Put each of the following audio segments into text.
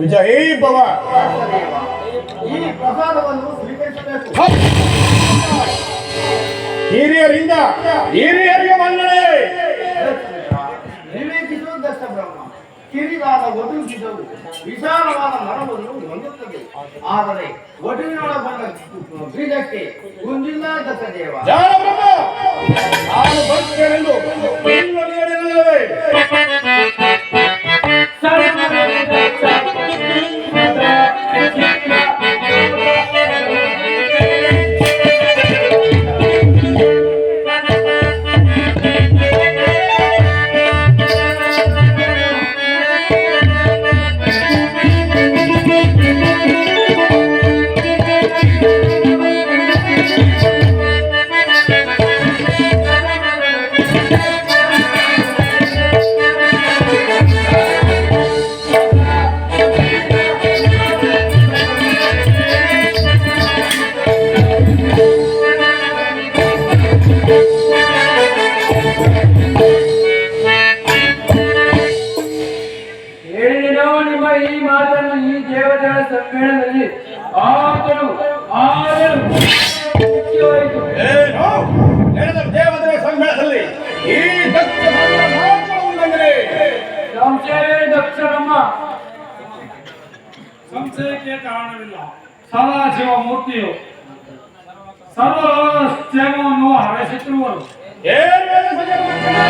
ವಿಜಯೀ ಭವ. ಈ ಪ್ರಸಾದವನ್ನು ಸ್ವೀಕರಿಸಬೇಕು. ಹಿರಿಯರಿಂದ ಹಿರಿಯರಿಗೆ ಮನ್ನಣೆ ವಿವೇಕಿಸು ದತ್ತ ಬ್ರಹ್ಮ. ಕಿರಿದಾದ ಒದಗಿಸಿದವು ವಿಶಾಲವಾದ ಮರವನ್ನು ಹೊಂದುತ್ತದೆ. ಆದರೆ ಒಟುವಿನೊಳ ಬಂದ ಬೀಜಕ್ಕೆ ದತ್ತ ದೇವ. ನಾನು ಬರ್ತೇನೆಂದು ಸಮ್ಮೇಳನದಲ್ಲಿ ಆತನು ಆಡಲು ಮುಖ್ಯವಾಯಿತು ಏನು ನಡೆದ ಸಂಘದಲ್ಲಿ ಈ ದಕ್ಷ ಸಂಶಯಕ್ಕೆ ಕಾರಣವಿಲ್ಲ ಸದಾಶಿವ ಮೂರ್ತಿಯು ಸರ್ವ ಕ್ಷೇಮವನ್ನು ಹಾರೈಸುತ್ತಿರುವರು ಏನು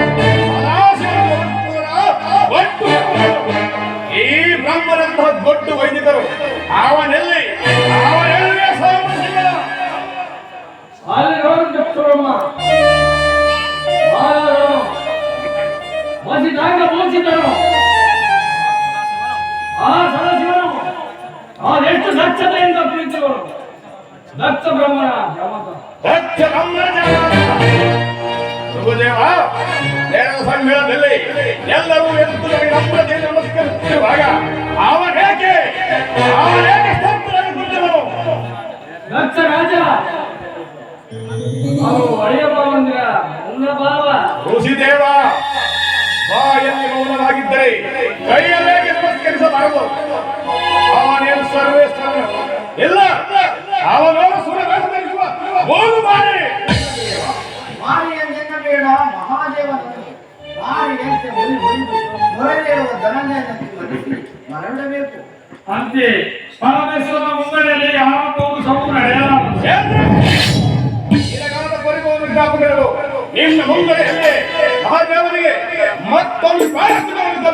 ಬ್ರಹ್ಮನಂತಹ ದೊಡ್ಡ ವೈದಿಕರು. ಅವನಲ್ಲಿ ಅವನೆಲ್ಲೇ ಸಾಮರ್ಥ್ಯ ಮಸಿದಾಗ ಆ ಸದಾಶಿವನು ಅವನೆಷ್ಟು ದಕ್ಷತೆಯಿಂದ ಕುಳಿತವರು ದಕ್ಷ ಬ್ರಹ್ಮನ ಜಮತ ದಕ್ಷ ಬ್ರಹ್ಮನ ಸುಖದೇವ ನೇರ ಸಂಘದಲ್ಲಿ ಎಲ್ಲರೂ ಎದ್ದು ನಮ್ಮ ಬಾಯಲ್ಲಿ ಮೌನವಾಗಿದ್ದರೆ ಕೈಯಲ್ಲೇ ನಮಸ್ಕರಿಸಬಾರದು ಅವನೇನು ಸರ್ವೇಶ್ವರ ಇಲ್ಲ. ಅವನವರು ಸುರವೇಶ ಬಾರಿ. ಹೋಗು ಮಾಡಿ ಮಾರಿಯನ್ನೆನ್ನಬೇಡ ಮಹಾದೇವನನ್ನು ಮಾರಿಯಂತೆ ಮುರಿ ಮುರಿದು ಮೊರೆಯಿರುವ ಧನಂಜಯನಂತೆ ಮನಸ್ಸಿ ಮರಳಬೇಕು ಅಂತೆ ಪರಮೇಶ್ವರನ ಮುಂಗಡೆಯಲ್ಲಿ ಯಾವತ್ತೊಂದು ಸಮುದ್ರ ಜ್ಞಾಪಕಗಳು ನಿನ್ನ ಮುಂಗಡೆಯಲ್ಲೇ ಮಹಾದೇವನಿಗೆ ಮತ್ತೊಂದು ಪ್ರಾಯಶ್ಚಿತ್ತವನ್ನು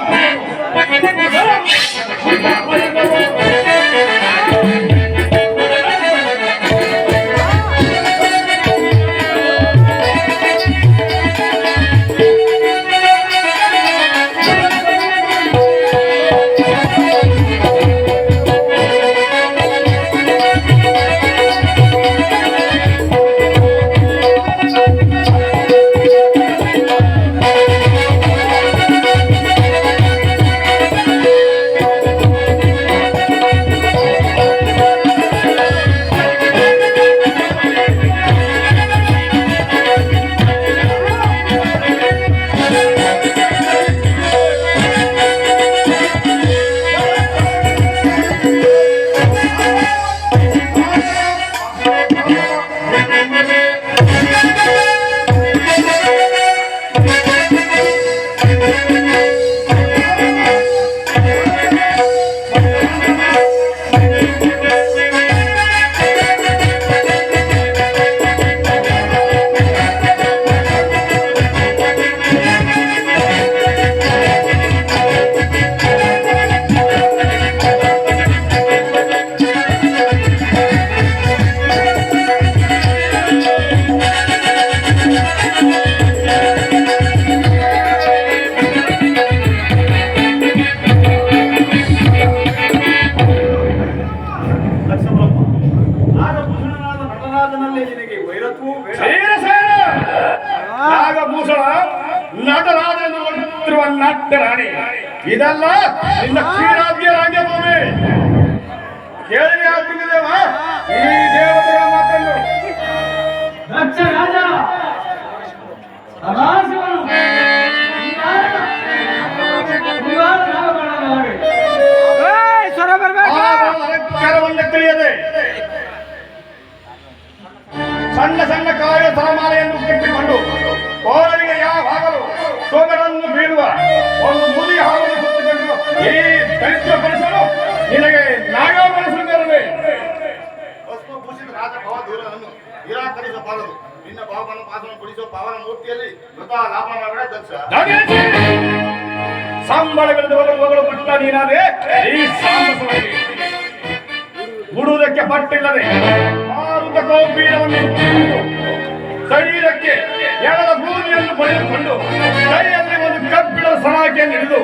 Thank you. ರಾಜನಲ್ಲಿ ನಿನಗೆ ವೈರತ್ವೂ ನಟರಾಜನ ರಾಣಿ. ಇದೆಲ್ಲ ನಿನ್ನ ಕ್ಷೀರಾದ್ಯ ರಾಜ್ಯಭೂಮಿ ಕೇಳಿ ಆಗ್ತಿದೆ ದೇವ ಈ ದೇವತೆಯ ಮಾತನ್ನು. ರಾಜ. ಸದಾಶಿವನ ತಲೆಮಾಲೆಯನ್ನು ಕಟ್ಟಿಕೊಂಡು ಕೋರಲಿಗೆ ಯಾವ ಹಾಗಲು ಸೋಗರನ್ನು ಬೀಳುವ ಒಂದು ಮುದಿ ಹಾವನ್ನು ಸುತ್ತಿಕೊಂಡು ಈ ದೈತ್ಯ ಪರಿಸಲು ನಿನಗೆ ನಾಗಾಭರಸುತ್ತೇನೆ ಭಸ್ಮಭೂಷಿತ ರಾಜ ಭವ ದೂರನನ್ನು ನಿರಾಕರಿಸಬಾರದು. ನಿನ್ನ ಭಾವವನ್ನು ಪಾಸನ ಬಿಡಿಸುವ ಪಾವನ ಮೂರ್ತಿಯಲ್ಲಿ ಮೃತ ಲಾಭ ಮಾಡಬೇಡ ದಕ್ಷ ಮಗಳು ಮಗಳು ಪಟ್ಟ ನೀನಾದೆ ಈ ಸಾಂಬಸವಾಗಿ ಉಡುವುದಕ್ಕೆ ಪಟ್ಟಿಲ್ಲದೆ ಮಾರುತ ಕೌಪೀರವನ್ನು ಶರೀರಕ್ಕೆ ಎಳದ ಭೂಮಿಯನ್ನು ಪಡೆದುಕೊಂಡು ಕೈಯಲ್ಲಿ ಒಂದು ಕಬ್ಬಿಣದ ಸಲಾಕೆಯನ್ನು ಹಿಡಿದು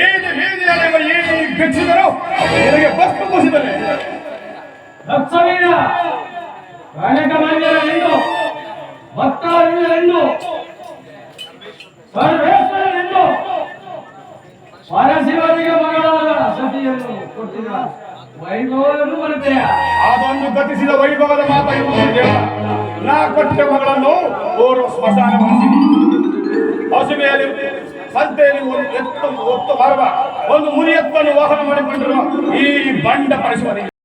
ಏನು ಬೀದಿ ಏನು ಭಿಕ್ಷುಕರು ನಿನಗೆ ಬಸ್ತು ಕುಸಿದರೆ. ದಕ್ಷವೀರ ಕನಕ ಮಂದಿರನೆಂದು ಭಕ್ತವೀರನೆಂದು ಸರ್ವೇಶ್ವರನೆಂದು ಪರಶಿವನಿಗೆ ಮಗಳಾದ ಸತಿಯನ್ನು ಕೊಟ್ಟಿದ ವೈಭವವನ್ನು ಬರುತ್ತೆಯ ಬಂದು ಗತಿಸಿದ ವೈಭವದ ಮಾತಾಡುವುದು ದೇವ ನಾ ಕೊಟ್ಟ ಮಗಳನ್ನು ಓರ್ವ ಸ್ಮಶಾನ ಮಾಡಿಸಿ ಹಸುವೆಯಲ್ಲಿ ಸಂತೆಯಲ್ಲಿ ಒಂದು ಎತ್ತು ಒತ್ತು ಬರುವ ಒಂದು ಮುರಿ ಎತ್ತನ್ನು ವಾಹನ ಮಾಡಿಕೊಂಡಿರುವ ಈ ಬಂಡ ಪರಿಸುವನಿಗೆ